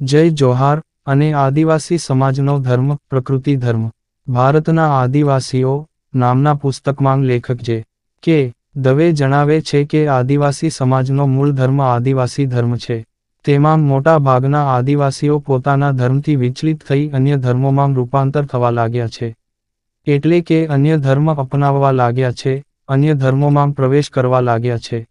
જય જોહાર અને આદિવાસી સમાજનો ધર્મ, પ્રકૃતિ ધર્મ. ભારતના આદિવાસીઓ નામના પુસ્તકમાં લેખક જે કે, દવે જણાવે છે કે આદિવાસી સમાજનો મૂળ ધર્મ આદિવાસી ધર્મ છે. તેમાં મોટા ભાગના આદિવાસીઓ પોતાના ધર્મથી વિચલિત થઈ અન્ય ધર્મોમાં રૂપાંતર થવા લાગ્યા છે. એટલે કે અન્ય ધર્મ અપનાવવા લાગ્યા છે, અન્ય ધર્મોમાં પ્રવેશ કરવા લાગ્યા છે.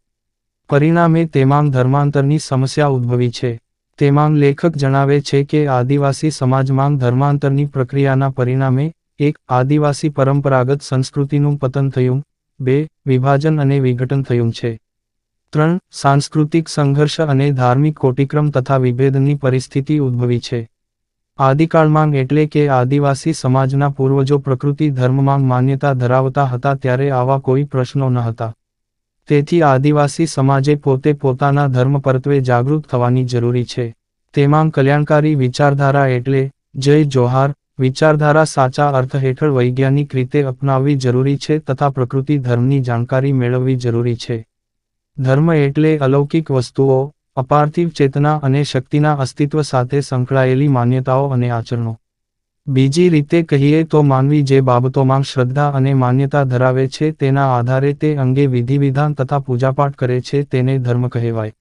પરિણામે તેમાં ધર્માંતરની સમસ્યા ઉદ્ભવી છે. તેમાં લેખક જણાવે છે કે આદિવાસી સમાજમાં ધર્માંતરની પ્રક્રિયાના પરિણામે એક આદિવાસી પરંપરાગત સંસ્કૃતિનું પતન થયું, બે, વિભાજન અને વિઘટન થયું છે. ત્રણ, સાંસ્કૃતિક સંઘર્ષ અને ધાર્મિક કોટિક્રમ તથા વિભેદની પરિસ્થિતિ ઉદ્ભવી છે. આદિકાળમાં એટલે કે આદિવાસી સમાજના પૂર્વજો પ્રકૃતિ ધર્મમાં માન્યતા ધરાવતા હતા ત્યારે આવા કોઈ પ્રશ્નો ન હતા. તેથી આદિવાસી સમાજે પોતે પોતાના ધર્મ પરત્વે જાગૃત થવાની જરૂરી છે. તેમાં કલ્યાણકારી વિચારધારા એટલે જય જોહાર, વિચારધારા સાચા અર્થ હેઠળ વૈજ્ઞાનિક રીતે અપનાવવી જરૂરી છે તથા પ્રકૃતિ ધર્મની જાણકારી મેળવવી જરૂરી છે. ધર્મ એટલે અલૌકિક વસ્તુઓ, અપાર્થિવ ચેતના અને શક્તિના અસ્તિત્વ સાથે સંકળાયેલી માન્યતાઓ અને આચરણો. બીજી રીતે કહીએ તો માનવી જે બાબતોમાં શ્રદ્ધા અને માન્યતા ધરાવે છે તેના આધારે તે અંગે વિધિવિધાન તથા પૂજાપાઠ કરે છે તેને ધર્મ કહેવાય.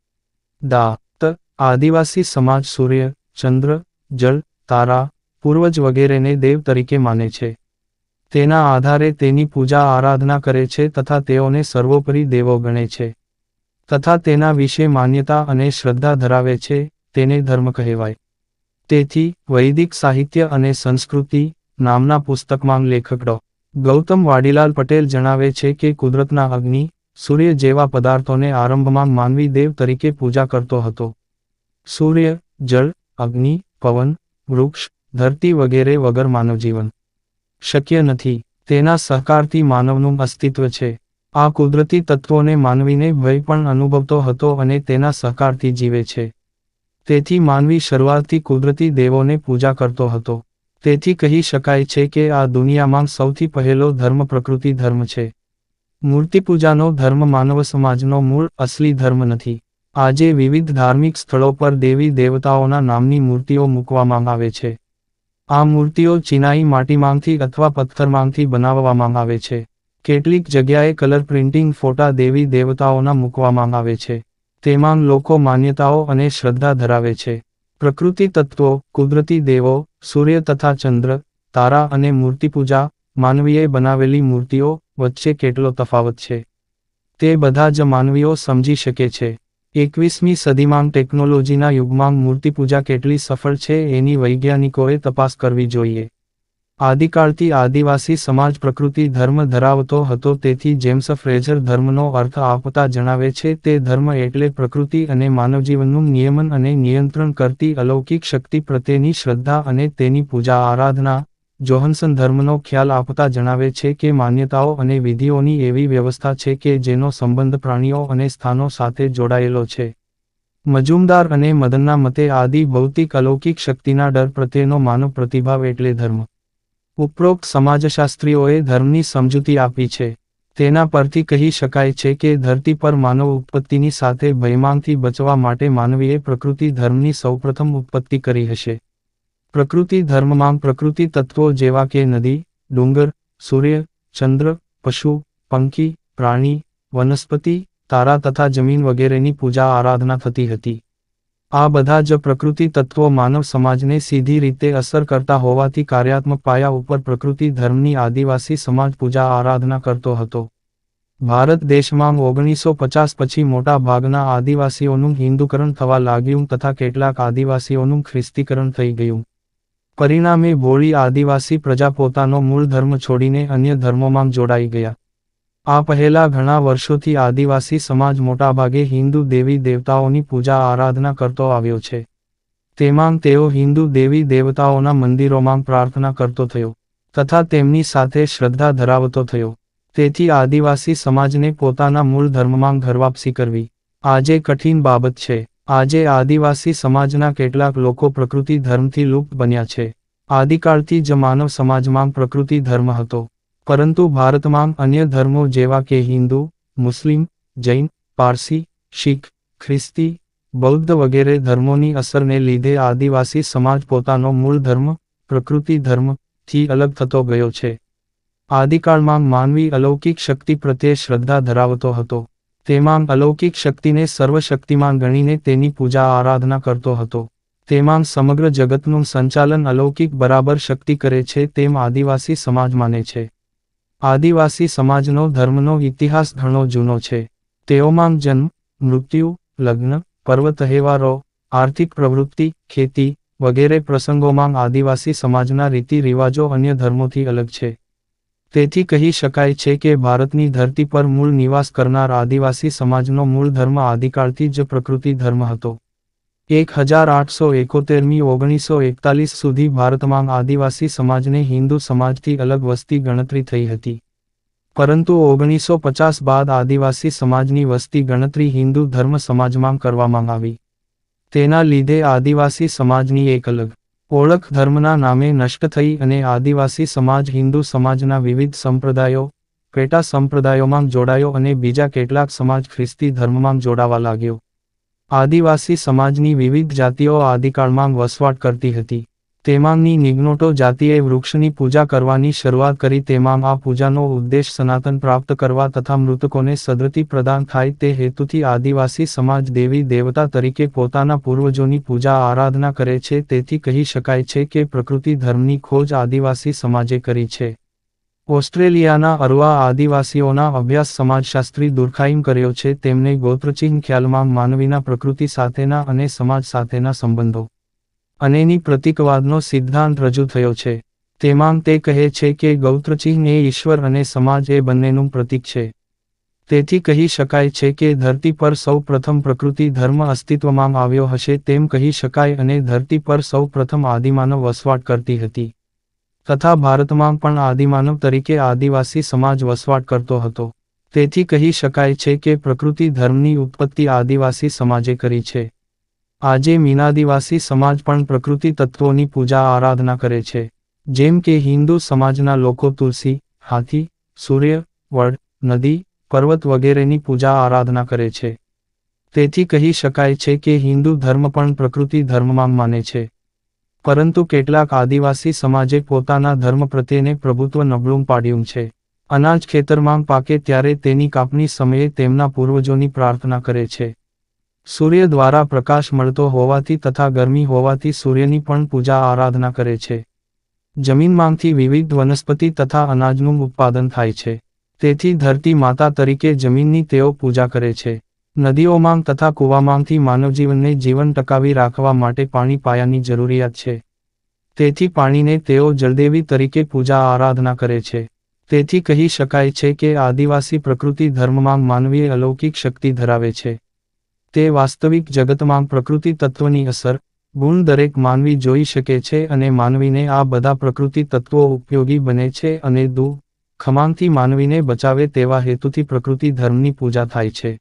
દા ત આદિવાસી સમાજ સૂર્ય, ચંદ્ર, જળ, તારા, પૂર્વજ વગેરેને દેવ તરીકે માને છે. તેના આધારે તેની પૂજા આરાધના કરે છે તથા તેઓને સર્વોપરી દેવો ગણે છે. તથા તેના વિશે માન્યતા અને શ્રદ્ધા ધરાવે છે તેને ધર્મ કહેવાય. તેથી વૈદિક સાહિત્ય અને સંસ્કૃતિ નામના પુસ્તકમાં લેખક ડો ગૌતમ વાડીલાલ પટેલ જણાવે છે કે કુદરતના અગ્નિ સૂર્ય જેવા પદાર્થોને આરંભમાં માનવી દેવ તરીકે પૂજા કરતો હતો. સૂર્ય, જળ, અગ્નિ, પવન, વૃક્ષ, ધરતી વગેરે વગર માનવજીવન શક્ય નથી. તેના સહકારથી માનવનું અસ્તિત્વ છે. આ કુદરતી તત્વોને માનવીને ભય પણ અનુભવતો હતો અને તેના સહકારથી જીવે છે. તેથી માનવી શરૂઆતથી કુદરતી દેવોને પૂજા કરતો હતો. તેથી કહી શકાય છે કે આ દુનિયામાં સૌથી પહેલો ધર્મ પ્રકૃતિ ધર્મ છે. મૂર્તિપૂજાનો ધર્મ માનવ સમાજનો મૂળ અસલી ધર્મ નથી. આજે વિવિધ ધાર્મિક સ્થળો પર દેવી દેવતાઓના નામની મૂર્તિઓ મૂકવામાં આવે છે. આ મૂર્તિઓ ચિનાઈ માટીમાંથી અથવા પથ્થરમાંથી બનાવવામાં આવે છે. કેટલીક જગ્યાએ કલર પ્રિન્ટિંગ ફોટા દેવી દેવતાઓના મૂકવામાં આવે છે. તેમાં લોકો માન્યતાઓ અને શ્રદ્ધા ધરાવે છે. પ્રકૃતિ તત્વો, કુદરતી દેવો, સૂર્ય તથા ચંદ્ર, તારા અને મૂર્તિપૂજા, માનવીએ બનાવેલી મૂર્તિઓ વચ્ચે કેટલો તફાવત છે? તે બધા જ માનવીઓ સમજી શકે છે. એકવીસમી સદીમાં ટેકનોલોજીના યુગમાં મૂર્તિપૂજા કેટલી સફળ છે એની વૈજ્ઞાનિકોએ તપાસ કરવી જોઈએ. આદિકાળથી આદિવાસી સમાજ પ્રકૃતિ ધર્મ ધરાવતો હતો, તેથી જેમ્સ ફ્રેઝર ધર્મનો અર્થ આપતા જણાવે છે, તે ધર્મ એટલે પ્રકૃતિ અને માનવજીવનનું નિયમન અને નિયંત્રણ કરતી અલૌકિક શક્તિ પ્રત્યેની શ્રદ્ધા અને તેની પૂજા આરાધના. જોહન્સન ધર્મનો ખ્યાલ આપતા જણાવે છે કે માન્યતાઓ અને વિધિઓની એવી વ્યવસ્થા છે કે જેનો સંબંધ પ્રાણીઓ અને સ્થાનો સાથે જોડાયેલો છે. મજુમદાર અને મદનના મતે આદિ ભૌતિક અલૌકિક શક્તિના ડર પ્રત્યેનો માનવ પ્રતિભાવ એટલે ધર્મ. ઉપરોક્ત સમાજશાસ્ત્રીઓએ ધર્મની સમજૂતી આપી છે. તેના પરથી કહી શકાય છે કે ધરતી પર માનવ ઉત્પત્તિની સાથે ભયમાંગથી બચવા માટે માનવીએ પ્રકૃતિ ધર્મની સૌપ્રથમ ઉત્પત્તિ કરી હશે. પ્રકૃતિ ધર્મમાં પ્રકૃતિ તત્વો જેવા કે નદી, ડુંગર, સૂર્ય, ચંદ્ર, પશુ, પંખી, પ્રાણી, વનસ્પતિ, તારા તથા જમીન વગેરેની પૂજા આરાધના થતી હતી. આ બધા જ પ્રકૃતિ તત્વો માનવ સમાજને સીધી રીતે અસર કરતા હોવાથી કાર્યાત્મક પાયા ઉપર પ્રકૃતિ ધર્મની આદિવાસી સમાજ પૂજા આરાધના કરતો હતો. ભારત દેશમાં ઓગણીસો પચાસ પછી મોટા ભાગના આદિવાસીઓનું હિન્દુકરણ થવા લાગ્યું તથા કેટલાક આદિવાસીઓનું ખ્રિસ્તીકરણ થઈ ગયું. પરિણામે ભોળી આદિવાસી પ્રજા પોતાનો મૂળ ધર્મ છોડીને અન્ય ધર્મોમાં જોડાઈ ગયા. આ પહેલા ઘણા વર્ષોથી આદિવાસી સમાજ મોટાભાગે હિન્દુ દેવી દેવતાઓની પૂજા આરાધના કરતો આવ્યો છે. તેમાં તેઓ હિન્દુ દેવી દેવતાઓના મંદિરોમાં પ્રાર્થના કરતો થયો, તથા તેમની સાથે શ્રદ્ધા ધરાવતો થયો. તેથી આદિવાસી સમાજને પોતાના મૂળ ધર્મમાં ઘરવાપસી કરવી, આજે કઠિન બાબત છે. આજે આદિવાસી સમાજના કેટલાક લોકો પ્રકૃતિ ધર્મથી લુપ્ત બન્યા છે. આદિકાળથી જ માનવ સમાજમાં પ્રકૃતિ ધર્મ હતો. પરંતુ ભારતમાં અન્ય ધર્મો જેવા કે હિન્દુ, મુસ્લિમ, જૈન, પારસી, શીખ, ખ્રિસ્તી, બૌદ્ધ વગેરે ધર્મોની અસરને લીધે આદિવાસી સમાજ પોતાનો મૂળ ધર્મ, પ્રકૃતિ ધર્મ, થી અલગ થતો ગયો છે. આદિકાળમાં માનવી અલૌકિક શક્તિ પ્રત્યે શ્રદ્ધા ધરાવતો હતો. તેમાં અલૌકિક શક્તિને સર્વશક્તિમાન ગણીને તેની પૂજા આરાધના કરતો હતો. તેમાં સમગ્ર જગતનું સંચાલન અલૌકિક બરાબર શક્તિ કરે છે તેમ આદિવાસી સમાજ માને છે. આદિવાસી સમાજનો ધર્મનો ઇતિહાસ ઘણો જૂનો છે. તેઓમાં જન્મ, મૃત્યુ, લગ્ન પર્વ તહેવારો, આર્થિક પ્રવૃત્તિ, ખેતી વગેરે પ્રસંગોમાં આદિવાસી સમાજના રીતિ રિવાજો અન્ય ધર્મોથી અલગ છે. તેથી કહી શકાય છે કે ભારતની ધરતી પર મૂળ નિવાસ કરનાર આદિવાસી સમાજનો મૂળ ધર્મ આદિકાળથી જ પ્રકૃતિ ધર્મ હતો. એક હજાર આઠસો એકોતેરમી ઓગણીસો એકતાલીસ સુધી ભારતમાં આદિવાસી સમાજને હિન્દુ સમાજથી અલગ વસ્તી ગણતરી થઈ હતી. પરંતુ ઓગણીસો પચાસ બાદ આદિવાસી સમાજની વસ્તી ગણતરી હિન્દુ ધર્મ સમાજમાં કરવામાં આવી. તેના લીધે આદિવાસી સમાજની એક અલગ ઓળખ ધર્મના નામે નષ્ટ થઈ અને આદિવાસી સમાજ હિન્દુ સમાજના વિવિધ સંપ્રદાયો, પેટા સંપ્રદાયોમાં જોડાયો અને બીજા કેટલાક સમાજ ખ્રિસ્તી ધર્મમાં જોડાવા લાગ્યો. આદિવાસી સમાજની વિવિધ જાતિઓ આદિકાળમાં વસવાટ કરતી હતી. તેમાંની નિગ્નોટો જાતિએ વૃક્ષની પૂજા કરવાની શરૂઆત કરી. તેમાં આ પૂજાનો ઉદ્દેશ સનાતન પ્રાપ્ત કરવા તથા મૃતકોને સદગતિ પ્રદાન થાય તે હેતુથી આદિવાસી સમાજ દેવી દેવતા તરીકે પોતાના પૂર્વજોની પૂજા આરાધના કરે છે. તેથી કહી શકાય છે કે પ્રકૃતિ ધર્મની ખોજ આદિવાસી સમાજે કરી છે. ઓસ્ટ્રેલિયાના અરવા આદિવાસીઓના અભ્યાસ સમાજશાસ્ત્રી દુર્ખાઈમ કર્યો છે તેમને ગોત્રચિહ્ન ખ્યાલમાં માનવીના પ્રકૃતિ સાથેના અને સમાજ સાથેના સંબંધો. અનેની પ્રતિકવાદનો સિદ્ધાંત રજૂ થયો છે. તેમાં તે કહે છે કે ગૌત્રચિહ્ન એ ઈશ્વર અને સમાજ એ બંનેનું પ્રતીક છે. તેથી કહી શકાય છે કે ધરતી પર સૌ પ્રથમ પ્રકૃતિ ધર્મ અસ્તિત્વમાં આવ્યો હશે તેમ કહી શકાય અને ધરતી પર સૌ પ્રથમ આદિમાનવ વસવાટ કરતી હતી. તથા ભારતમાં પણ આદિમાનવ તરીકે આદિવાસી સમાજ વસવાટ કરતો હતો. તેથી કહી શકાય છે કે પ્રકૃતિ ધર્મની ઉત્પત્તિ આદિવાસી સમાજે કરી છે. આજે મીનાદિવાસી સમાજ પણ પ્રકૃતિ તત્વોની પૂજા આરાધના કરે છે. જેમ કે હિન્દુ સમાજના લોકો તુલસી, હાથી, સૂર્ય, વડ, નદી, પર્વત વગેરેની પૂજા આરાધના કરે છે. તેથી કહી શકાય છે કે હિન્દુ ધર્મ પણ પ્રકૃતિ ધર્મમાં માને છે. પરંતુ કેટલાક આદિવાસી સમાજે પોતાના ધર્મ પ્રત્યેને પ્રભુત્વ નબળું પાડ્યું છે. અનાજ ખેતરમાં પાકે ત્યારે તેની કાપણી સમયે તેમના પૂર્વજોની પ્રાર્થના કરે છે. સૂર્ય દ્વારા પ્રકાશ મળતો હોવાથી તથા ગરમી હોવાથી સૂર્યની પણ પૂજા આરાધના કરે છે. જમીનમાંથી વિવિધ વનસ્પતિ તથા અનાજનું ઉત્પાદન થાય છે. તેથી ધરતી માતા તરીકે જમીનની તેઓ પૂજા કરે છે. નદીઓમાં તથા કૂવામાંથી માનવજીવનને જીવન ટકાવી રાખવા માટે પાણી પાયાની જરૂરિયાત છે. તેથી પાણીને તેઓ જળદેવી તરીકે પૂજા આરાધના કરે છે. તેથી કહી શકાય છે કે આદિવાસી પ્રકૃતિ ધર્મમાં માનવીય અલૌકિક શક્તિ ધરાવે છે. તે વાસ્તવિક જગતમાં પ્રકૃતિ તત્વની અસર, ગુણ દરેક માનવી જોઈ શકે છે અને માનવીને આ બધા પ્રકૃતિ તત્વો ઉપયોગી બને છે અને દુ ખમાંગથી માનવીને બચાવે તેવા હેતુથી પ્રકૃતિ ધર્મની પૂજા થાય છે.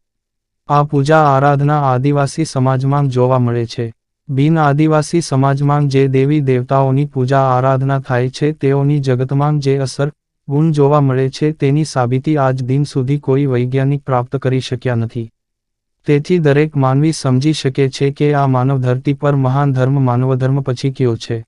આ પૂજા આરાધના આદિવાસી સમાજમાં જોવા મળે છે. બિન આદિવાસી સમાજમાં જે દેવી દેવતાઓની પૂજા આરાધના થાય છે, તેઓની જગતમાં જે અસર, ગુણ જોવા મળે છે, તેની સાબિતી આજ દિન સુધી કોઈ વૈજ્ઞાનિક પ્રાપ્ત કરી શક્યા નથી. તેથી દરેક માનવી સમજી શકે છે કે આ માનવ ધરતી પર મહાન ધર્મ માનવધર્મ પછી કયો છે.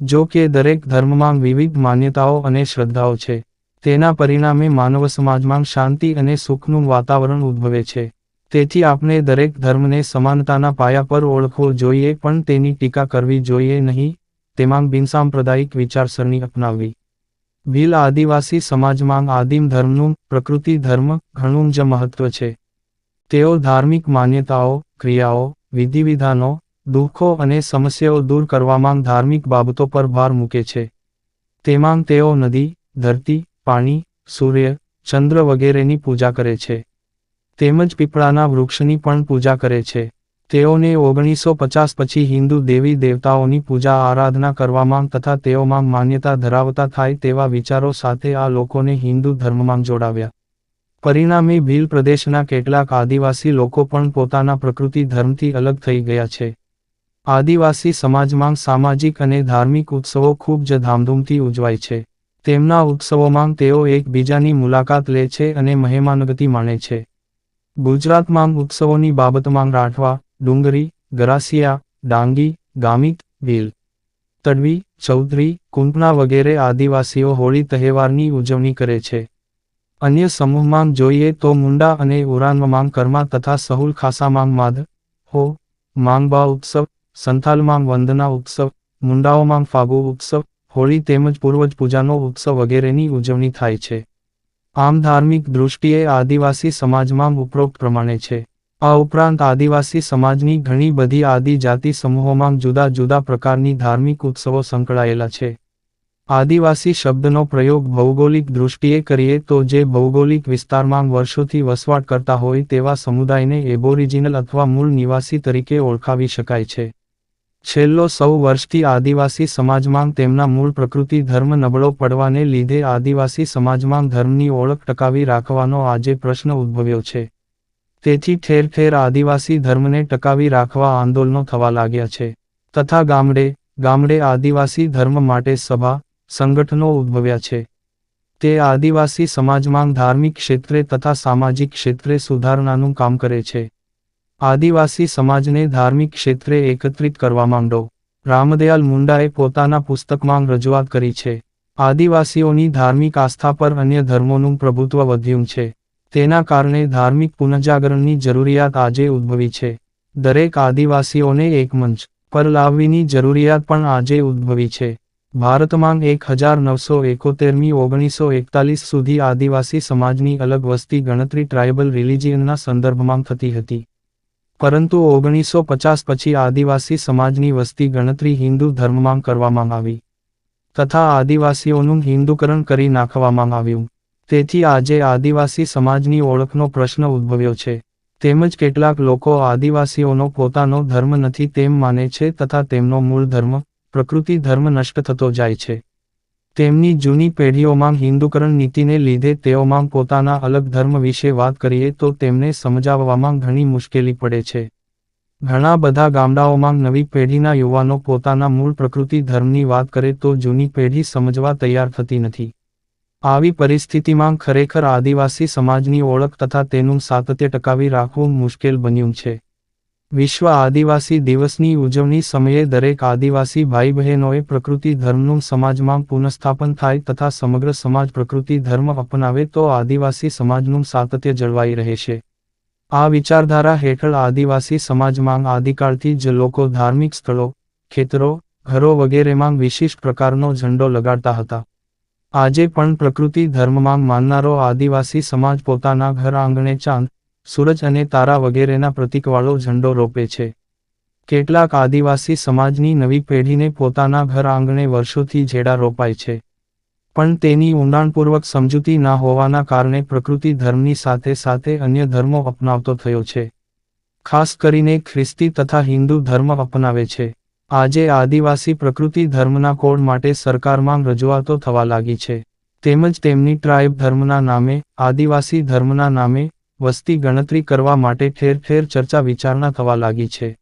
જો કે દરેક ધર્મમાં વિવિધ માન્યતાઓ અને શ્રદ્ધાઓ છે. તેના પરિણામે માનવ સમાજમાં શાંતિ અને સુખનું વાતાવરણ ઉદ્ભવે છે. તેથી આપણે દરેક ધર્મને સમાનતાના પાયા પર ઓળખવો જોઈએ પણ તેની ટીકા કરવી જોઈએ નહીં, તેમાં બિનસાંપ્રદાયિક વિચારસરણી અપનાવવી. ભીલ આદિવાસી સમાજમાં આદિમ ધર્મનું, પ્રકૃતિ ધર્મ, ઘણું જ મહત્વ છે. તેઓ ધાર્મિક માન્યતાઓ, ક્રિયાઓ, વિધિવિધાનો, દુઃખો અને સમસ્યાઓ દૂર કરવામાં ધાર્મિક બાબતો પર ભાર મૂકે છે. તેમાં તેઓ નદી, ધરતી, પાણી, સૂર્ય, ચંદ્ર વગેરેની પૂજા કરે છે. તેમજ પીપળાના વૃક્ષની પણ પૂજા કરે છે. તેઓને ઓગણીસો પચાસ પછી હિન્દુ દેવી દેવતાઓની પૂજા આરાધના કરવામાં તથા તેઓમાં માન્યતા ધરાવતા થાય તેવા વિચારો સાથે આ લોકોને હિન્દુ ધર્મમાં જોડાવ્યા. પરિણામે ભીલ પ્રદેશના કેટલાક આદિવાસી લોકો પણ પોતાના પ્રકૃતિ ધર્મથી અલગ થઈ ગયા છે. આદિવાસી સમાજમાં સામાજિક અને ધાર્મિક ઉત્સવો ખૂબ જ ધામધૂમથી ઉજવાય છે. તેમના ઉત્સવોમાં તેઓ એકબીજાની મુલાકાત લે છે અને મહેમાનગતિ માણે છે. ગુજરાતમાં ઉત્સવોની બાબતમાં રાઠવા, ડુંગરી, ગરાસિયા, ડાંગી, ગામિત ભીલ તડવી, ચૌધરી, કુંપના વગેરે આદિવાસીઓ હોળી તહેવારની ઉજવણી કરે છે. અન્ય સમૂહમાં જોઈએ તો મુંડા અને ઉરાનમાં કર્મા તથા સહુલ ખાસામાં માધ હો, માંગબા ઉત્સવ, સંથાલમાં વંદના ઉત્સવ, મુંડાઓમાં ફાગુ ઉત્સવ, હોળી તેમજ પૂર્વજ પૂજાનો ઉત્સવ વગેરેની ઉજવણી થાય છે. આમ ધાર્મિક દૃષ્ટિએ આદિવાસી સમાજમાં ઉપરોક્ત પ્રમાણે છે. આ ઉપરાંત આદિવાસી સમાજની ઘણી બધી આદિજાતિ સમૂહોમાં જુદા જુદા પ્રકારની ધાર્મિક ઉત્સવો સંકળાયેલા છે. આદિવાસી શબ્દનો પ્રયોગ ભૌગોલિક દૃષ્ટિએ કરીએ તો જે ભૌગોલિક વિસ્તારમાં વર્ષોથી વસવાટ કરતા હોય તેવા સમુદાયને એબોરિજિનલ અથવા મૂળ નિવાસી તરીકે ઓળખાવી શકાય છે. છેલ્લો સૌ વર્ષથી આદિવાસી સમાજમાં તેમના મૂળ પ્રકૃતિ ધર્મ નબળો પડવાને લીધે આદિવાસી સમાજમાં ધર્મની ઓળખ ટકાવી રાખવાનો આજે પ્રશ્ન ઉદ્ભવ્યો છે. તેથી ઠેર ઠેર આદિવાસી ધર્મને ટકાવી રાખવા આંદોલનો થવા લાગ્યા છે. તથા ગામડે ગામડે આદિવાસી ધર્મ માટે સભા, સંગઠનો ઉદ્ભવ્યા છે. તે આદિવાસી સમાજમાં ધાર્મિક ક્ષેત્રે તથા સામાજિક ક્ષેત્રે સુધારણાનું કામ કરે છે. આદિવાસી સમાજને ધાર્મિક ક્ષેત્રે એકત્રિત કરવા માંડો. રામદયાલ મુંડાએ પોતાના પુસ્તકમાં રજૂઆત કરી છે, આદિવાસીઓની ધાર્મિક આસ્થા પર અન્ય ધર્મોનું પ્રભુત્વ વધ્યું છે. તેના કારણે ધાર્મિક પુનઃજાગરણની જરૂરિયાત આજે ઉદ્ભવી છે. દરેક આદિવાસીઓને એક મંચ પર લાવવીની જરૂરિયાત પણ આજે ઉદ્ભવી છે. ભારતમાં એક હજાર નવસો એકોતેરમી ઓગણીસો એકતાલીસ સુધી આદિવાસી સમાજની અલગ વસ્તી ગણતરી ટ્રાયબલ રિલિજિયનના સંદર્ભમાં થતી હતી. પરંતુ ઓગણીસો પચાસ પછી આદિવાસી સમાજની વસ્તી ગણતરી હિન્દુ ધર્મમાં કરવામાં આવી. તથા આદિવાસીઓનું હિન્દુકરણ કરી નાખવામાં આવ્યું. તેથી આજે આદિવાસી સમાજની ઓળખનો પ્રશ્ન ઉદ્ભવ્યો છે. તેમજ કેટલાક લોકો આદિવાસીઓનો પોતાનો ધર્મ નથી તેમ માને છે તથા તેમનો મૂળ ધર્મ, પ્રકૃતિ ધર્મ નષ્ટ થતો જાય છે. તેમની જૂની પેઢીઓમાં હિન્દુકરણ નીતિને લીધે તેઓમાં પોતાના અલગ ધર્મ વિશે વાત કરીએ તો તેમને સમજાવવામાં ઘણી મુશ્કેલી પડે છે. ઘણા બધા ગામડાઓમાં નવી પેઢીના યુવાનો પોતાના મૂળ પ્રકૃતિ ધર્મની વાત કરે તો જૂની પેઢી સમજવા તૈયાર થતી નથી. આવી પરિસ્થિતિમાં ખરેખર આદિવાસી સમાજની ઓળખ તથા તેનું સાતત્ય ટકાવી રાખવું મુશ્કેલ બન્યું છે. વિશ્વ આદિવાસી દિવસની ઉજવણી સમયે દરેક આદિવાસી ભાઈ બહેનોએ પ્રકૃતિ ધર્મનું સમાજમાં પુનઃસ્થાપન થાય તથા સમગ્ર સમાજ પ્રકૃતિ ધર્મ અપનાવે તો આદિવાસી સમાજનું સાતત્ય જળવાઈ રહેશે આ વિચારધારા હેઠળ આદિવાસી સમાજમાં આદિકાળથી જ લોકો ધાર્મિક સ્થળો, ખેતરો, ઘરો વગેરેમાં વિશિષ્ટ પ્રકારનો ઝંડો લગાડતા હતા. આજે પણ પ્રકૃતિ ધર્મમાં માનનારો આદિવાસી સમાજ પોતાના ઘર આંગણે ચાંદ સૂરજ અને તારા વગેરેના પ્રતીકવાળો ઝંડો રોપે છે. કેટલાક આદિવાસી સમાજની નવી પેઢીને પોતાના ઘર આંગણે વર્ષોથી જેડા રોપાય છે. પણ તેની ઊંડાણપૂર્વક સમજૂતી ના હોવાના કારણે પ્રકૃતિ ધર્મની સાથે સાથે અન્ય ધર્મો અપનાવતો થયો છે. ખાસ કરીને ખ્રિસ્તી તથા હિન્દુ ધર્મ અપનાવે છે. આજે આદિવાસી પ્રકૃતિ ધર્મના કોડ માટે સરકારમાં રજૂઆતો થવા લાગી છે. તેમજ તેમની ટ્રાઇબ ધર્મના નામે, આદિવાસી ધર્મના નામે વસ્તી ગણતરી કરવા માટે ઠેર ઠેર ચર્ચા વિચારણા થવા લાગી છે.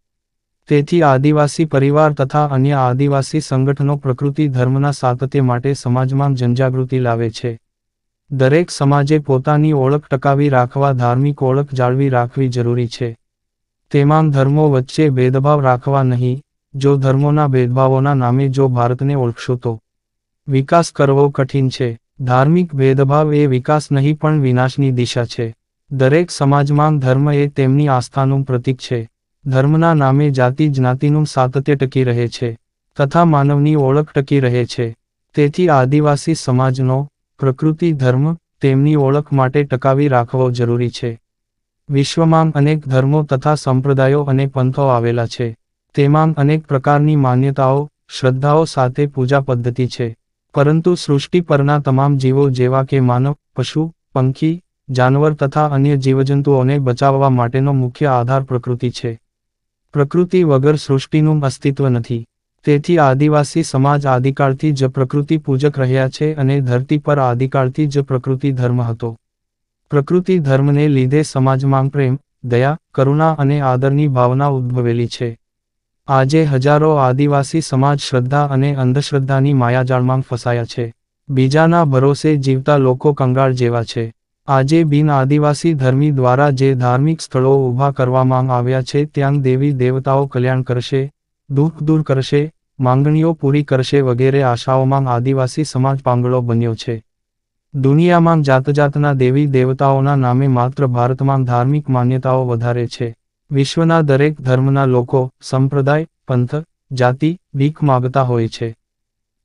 તેથી આદિવાસી પરિવાર તથા અન્ય આદિવાસી સંગઠનો પ્રકૃતિ, ધર્મના સાતત્ય માટે સમાજમાં જનજાગૃતિ લાવે છે. દરેક સમાજે પોતાની ઓળખ ટકાવી રાખવા, ધાર્મિક ઓળખ જાળવી રાખવી જરૂરી છે. તેમાં ધર્મો વચ્ચે ભેદભાવ રાખવા નહીં, જો ધર્મોના ભેદભાવોના નામે જો ભારતને ઓળખશો તો. વિકાસ કરવો કઠિન છે. ધાર્મિક ભેદભાવ એ વિકાસ નહીં પણ વિનાશની દિશા છે. દરેક સમાજમાં ધર્મ એ તેમની આસ્થાનું પ્રતીક છે. ધર્મના નામે જાતિ જ્ઞાતિનું સાતત્ય ટકી રહે છે. તથા માનવની ઓળખ ટકી રહે છે. તેથી આદિવાસી સમાજનો પ્રકૃતિ ધર્મ તેમની ઓળખ માટે ટકાવી રાખવો જરૂરી છે. વિશ્વમાં અનેક ધર્મો તથા સંપ્રદાયો અને પંથો આવેલા છે. તેમાં અનેક પ્રકારની માન્યતાઓ, શ્રદ્ધાઓ સાથે પૂજા પદ્ધતિ છે. પરંતુ સૃષ્ટિ પરના તમામ જીવો જેવા કે માનવ, પશુ, પંખી જાનવર તથા અન્ય જીવજંતુઓને બચાવવા માટેનો મુખ્ય આધાર પ્રકૃતિ છે. પ્રકૃતિ વગર સૃષ્ટિનું અસ્તિત્વ નથી. તેથી આદિવાસી સમાજ આદિકાળથી જ પ્રકૃતિ પૂજક રહ્યા છે અને ધરતી પર આદિકાળથી જ પ્રકૃતિ ધર્મ હતો. પ્રકૃતિ ધર્મને લીધે સમાજમાં પ્રેમ, દયા, કરુણા અને આદરની ભાવના ઉદ્ભવેલી છે. આજે હજારો આદિવાસી સમાજ શ્રદ્ધા અને અંધશ્રદ્ધાની માયાજાળમાં ફસાયા છે. બીજાના ભરોસે જીવતા લોકો કંગાળ જેવા છે. આજે બિન આદિવાસી ધર્મી દ્વારા જે ધાર્મિક સ્થળો ઊભા કરવામાં આવ્યા છે, ત્યાં દેવી દેવતાઓ કલ્યાણ કરશે, દુઃખ દૂર કરશે, માંગણીઓ પૂરી કરશે વગેરે આશાઓમાં આદિવાસી સમાજ પાંગળો બન્યો છે. દુનિયામાં જાત જાતના દેવી દેવતાઓના નામે માત્ર ભારતમાં ધાર્મિક માન્યતાઓ વધારે છે. વિશ્વના દરેક ધર્મના લોકો, સંપ્રદાય, પંથ, જાતિ ભીખ માગતા હોય છે.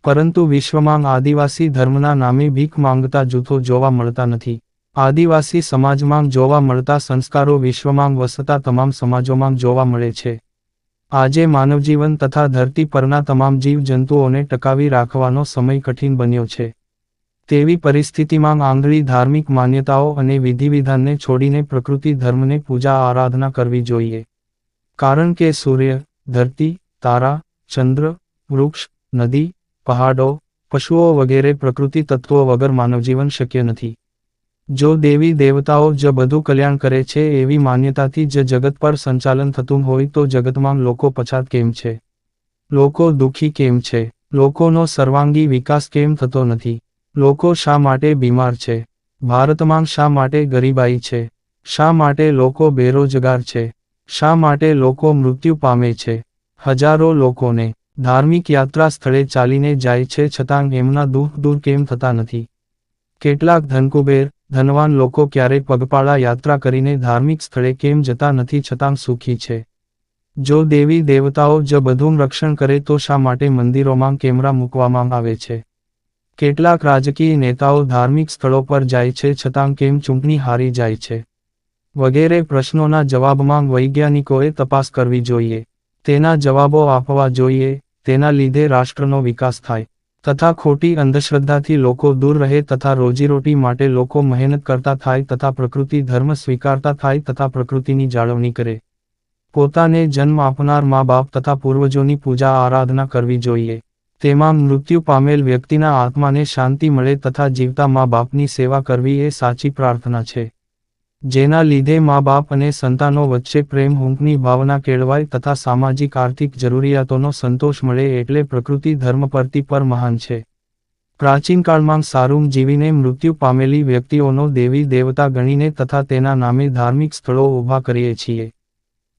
પરંતુ વિશ્વમાં આદિવાસી ધર્મના નામે ભીખ માંગતા જૂથો જોવા મળતા નથી. આદિવાસી સમાજમાં જોવા મળતા સંસ્કારો વિશ્વમાં વસતા તમામ સમાજોમાં જોવા મળે છે. આજે માનવજીવન તથા ધરતી પરના તમામ જીવજંતુઓને ટકાવી રાખવાનો સમય કઠિન બન્યો છે. તેવી પરિસ્થિતિમાં આંગળી ધાર્મિક માન્યતાઓ અને વિધિવિધાનને છોડીને પ્રકૃતિ ધર્મને પૂજા આરાધના કરવી જોઈએ. કારણ કે સૂર્ય, ધરતી, તારા, ચંદ્ર, વૃક્ષ, નદી, પહાડો, પશુઓ વગેરે પ્રકૃતિ તત્વો વગર માનવજીવન શક્ય નથી. જો દેવી દેવતાઓ જ બધું કલ્યાણ કરે છે એવી માન્યતાથી જ જગત પર સંચાલન થતું હોય તો જગતમાં લોકો પછાત કેમ છે? લોકો દુઃખી કેમ છે? લોકોનો સર્વાંગી વિકાસ કેમ થતો નથી? લોકો શા માટે બીમાર છે? ભારતમાં શા માટે ગરીબાઈ છે? શા માટે લોકો બેરોજગાર છે? શા માટે લોકો મૃત્યુ પામે છે? હજારો લોકોને ધાર્મિક યાત્રા સ્થળે ચાલીને જાય છે છતાં એમના દુઃખ દૂર કેમ થતા નથી? કેટલાક ધનકુબેર ધનવાન લોકો ક્યારેય પગપાળા યાત્રા કરીને ધાર્મિક સ્થળે કેમ જતા નથી છતાં સુખી છે. જો દેવી દેવતાઓ જ બધું રક્ષણ કરે તો શા માટે મંદિરોમાં કેમેરા મૂકવામાં આવે છે? કેટલાક રાજકીય નેતાઓ ધાર્મિક સ્થળો પર જાય છે છતાં કેમ ચૂંટણી હારી જાય છે? વગેરે પ્રશ્નોના જવાબમાં વૈજ્ઞાનિકોએ તપાસ કરવી જોઈએ. તેના જવાબો આપવા જોઈએ, તેના લીધે રાષ્ટ્રનો વિકાસ થાય. તથા ખોટી અંધશ્રદ્ધાથી લોકો દૂર રહે તથા રોજીરોટી માટે લોકો મહેનત કરતા થાય તથા પ્રકૃતિ ધર્મ સ્વીકારતા થાય તથા પ્રકૃતિની જાળવણી કરે. પોતાને જન્મ આપનાર મા બાપ તથા પૂર્વજોની પૂજા આરાધના કરવી જોઈએ. તેમાં મૃત્યુ પામેલ વ્યક્તિના આત્માને શાંતિ મળે તથા જીવતા મા બાપની સેવા કરવી એ સાચી પ્રાર્થના છે. જેના લીધે મા બાપ અને સંતાનો વચ્ચે પ્રેમ હુંકની ભાવના કેળવાય તથા સામાજિક આર્થિક જરૂરિયાતોનો સંતોષ મળે એટલે પ્રકૃતિ ધર્મ પરથી પર મહાન છે. પ્રાચીનકાળમાં સારૂમ સારું જીવીને મૃત્યુ પામેલી વ્યક્તિઓનો દેવી દેવતા ગણીને તથા તેના નામે ધાર્મિક સ્થળો ઊભા કરીએ છીએ.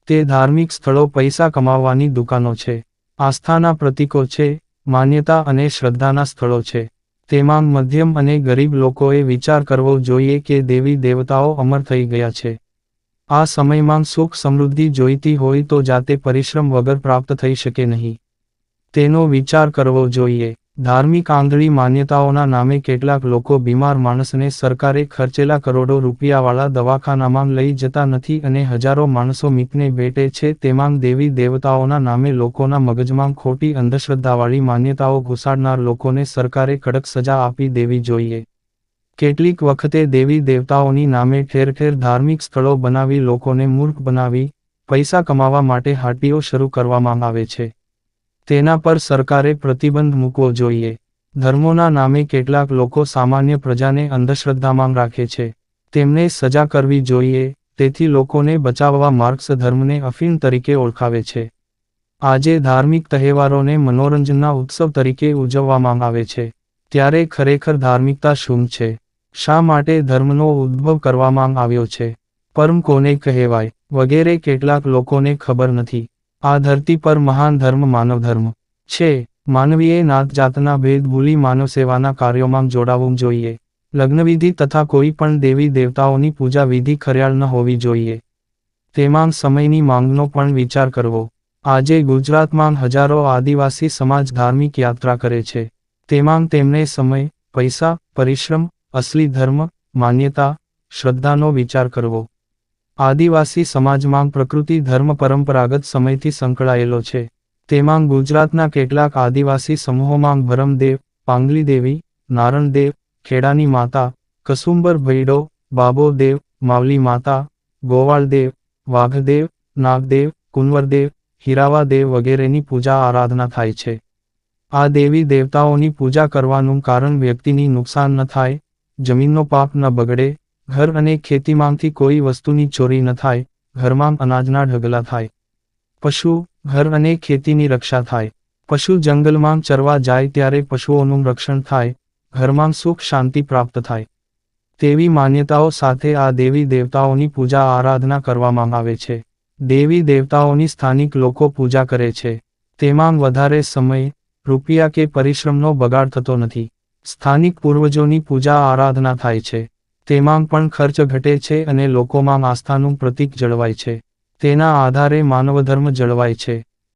તે ધાર્મિક સ્થળો પૈસા કમાવવાની દુકાનો છે. આસ્થાના પ્રતીકો છે, માન્યતા અને શ્રદ્ધાના સ્થળો છે. તેમાં મધ્યમ અને ગરીબ લોકોએ વિચાર કરવો જોઈએ કે દેવી દેવતાઓ અમર થઈ ગયા છે. આ સમયમાં સુખ સમૃદ્ધિ જોઈતી હોય તો જાતે પરિશ્રમ વગર પ્રાપ્ત થઈ શકે નહીં. તેનો વિચાર કરવો જોઈએ. ધાર્મિક આંધળી માન્યતાઓના નામે કેટલાક લોકો બીમાર માણસને સરકારે ખર્ચેલા કરોડો રૂપિયાવાળા દવાખાનામાં લઈ જતા નથી અને હજારો માણસો મીટને ભેટે છે. તેમાં દેવી દેવતાઓના નામે લોકોના મગજમાં ખોટી અંધશ્રદ્ધાવાળી માન્યતાઓ ઘુસાડનાર લોકોને સરકારે કડક સજા આપી દેવી જોઈએ. કેટલીક વખતે દેવી દેવતાઓની નામે ઠેર ઠેર ધાર્મિક સ્થળો બનાવી લોકોને મૂર્ખ બનાવી, પૈસા કમાવા માટે હાટીઓ શરૂ કરવામાં આવે છે. તેના પર સરકારે પ્રતિબંધ મૂકવો જોઈએ. ધર્મોના નામે કેટલાક લોકો સામાન્ય પ્રજાને અંધશ્રદ્ધામાં રાખે છે. તેમને સજા કરવી જોઈએ, તેથી લોકોને બચાવવા માર્ક્સ ધર્મને અફીણ તરીકે ઓળખાવે છે. આજે ધાર્મિક તહેવારોને મનોરંજનના ઉત્સવ તરીકે ઉજવવામાં આવે છે. ત્યારે ખરેખર ધાર્મિકતા શું છે. શા માટે ધર્મનો ઉદ્ભવ કરવામાં આવ્યો છે? પરમ કોને કહેવાય? વગેરે કેટલાક લોકોને ખબર નથી. આ ધરતી પર મહાન ધર્મ માનવ ધર્મ છે. માનવીએ નાત જાતના ભેદ ભૂલી માનવ સેવાના કાર્યોમાં જોડાવવું જોઈએ. લગ્નવિધિ તથા કોઈ પણ દેવી દેવતાઓની પૂજા વિધિ ખર્યાળ ન હોવી જોઈએ. તેમાં સમયની માંગનો પણ વિચાર કરવો. આજે ગુજરાતમાં હજારો આદિવાસી સમાજ ધાર્મિક યાત્રા કરે છે. તેમાં તેમને સમય, પૈસા, પરિશ્રમ, અસલી ધર્મ, માન્યતા, શ્રદ્ધાનો વિચાર કરવો. આદિવાસી સમાજમાં પ્રકૃતિ ધર્મ પરંપરાગત સમયથી સંકળાયેલો છે. તેમાં ગુજરાતના કેટલાક આદિવાસી સમૂહોમાં ભરમદેવ પાંગલી દેવી નારણદેવ, ખેડાની માતા, કસુંબર ભૈડો, બાબોદેવ, માવલી માતા, ગોવાળદેવ, વાઘદેવ, નાગદેવ, કુંવરદેવ, હીરાવાદેવ વગેરેની પૂજા આરાધના થાય છે. આ દેવી દેવતાઓની પૂજા કરવાનું કારણ વ્યક્તિની નુકસાન ન થાય, જમીનનો પાપ ન બગડે ઘર અને ખેતીમાંથી કોઈ વસ્તુની ચોરી ન થાય, ઘરમાં અનાજના ઢગલા થાય. પશુ, ઘર અને ખેતીની રક્ષા થાય. પશુ જંગલમાં ચરવા જાય ત્યારે પશુઓનું રક્ષણ થાય, ઘરમાં સુખ શાંતિ પ્રાપ્ત થાય. તેવી માન્યતાઓ સાથે આ દેવી દેવતાઓની પૂજા આરાધના કરવામાં આવે છે. દેવી દેવતાઓની સ્થાનિક લોકો પૂજા કરે છે. તેમાં વધારે સમય, રૂપિયા કે પરિશ્રમનો બગાડ થતો નથી. સ્થાનિક પૂર્વજોની પૂજા આરાધના થાય છે. તેમાં પણ ખર્ચ ઘટે છે અને લોકોમાં આસ્થાનું પ્રતીક જળવાય છે. તેના આધારે માનવધર્મ જળવાય છે.